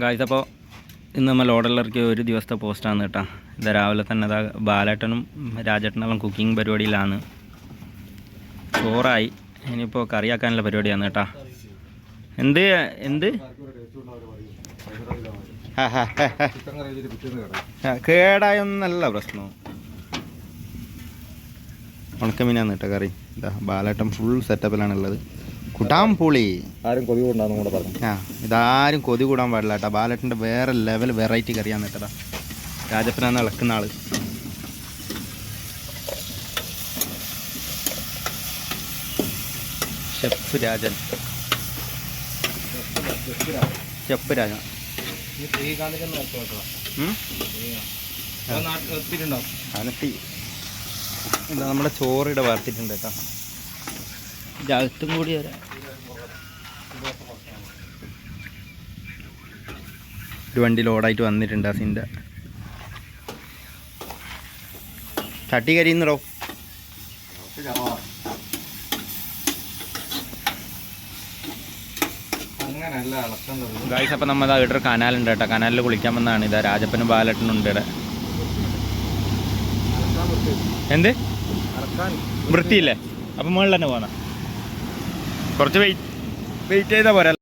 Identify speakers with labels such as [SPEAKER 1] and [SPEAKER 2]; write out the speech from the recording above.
[SPEAKER 1] Guys അപ്പോൾ ഇന്ന് നമ്മൾ ഓർഡറിലിറക്കിയ ഒരു ദിവസത്തെ പോസ്റ്റാണ് കേട്ടോ. ഇത് രാവിലെ തന്നെ ബാലേട്ടനും രാജേട്ടനെല്ലാം കുക്കിംഗ് പരിപാടിയിലാണ്. ചോറായി. ഇനിയിപ്പോൾ കറിയാക്കാനുള്ള പരിപാടിയാണ് കേട്ടോ. എന്ത്? എന്ത്? കേടായൊന്നല്ല പ്രശ്നം. ഉണക്കമീനാണ് കേട്ടോ കറി. ഇതാ ബാലേട്ടൻ ഫുൾ സെറ്റപ്പിലാണുള്ളത് കുട്ടാം പുളി.
[SPEAKER 2] ആരും കൊതി കൂടാന്ന് കൂടെ പറഞ്ഞു.
[SPEAKER 1] ആ ഇതാരും കൊതി കൂടാൻ പാടില്ല കേട്ടോ. ബാലറ്റിന്റെ വേറെ ലെവൽ വെറൈറ്റി കറിയാന്ന് കേട്ടോ രാജപ്പനാന്ന് ഇളക്കുന്ന ആൾ. ഷെഫ് രാജൻ. ഷെഫ് രാജൻ? അനത്തി എന്താ നമ്മുടെ ചോറിടെ വാർത്തിട്ടുണ്ട് കേട്ടോ. ഇതകത്തും കൂടി വരാം. ഒരു വണ്ടി ലോഡായിട്ട് വന്നിട്ടുണ്ട് അസിന്റെ. ചട്ടി കരിയുന്നടോ? ഗായ്സ് അപ്പം നമ്മൾ ഇവിടെ ഒരു കനാലുണ്ട് കേട്ടോ. കനാലിൽ കുളിക്കാൻ വന്നതാണ്. ഇതാ രാജപ്പനും ബാലട്ടനും ഉണ്ട് ഇവിടെ എന്ത്? വൃത്തിയില്ലേ? അപ്പം മുകളിൽ തന്നെ പോകാം കുറച്ച് വെയിറ്റ് വെയിറ്റ് ചെയ്താൽ പോരാ.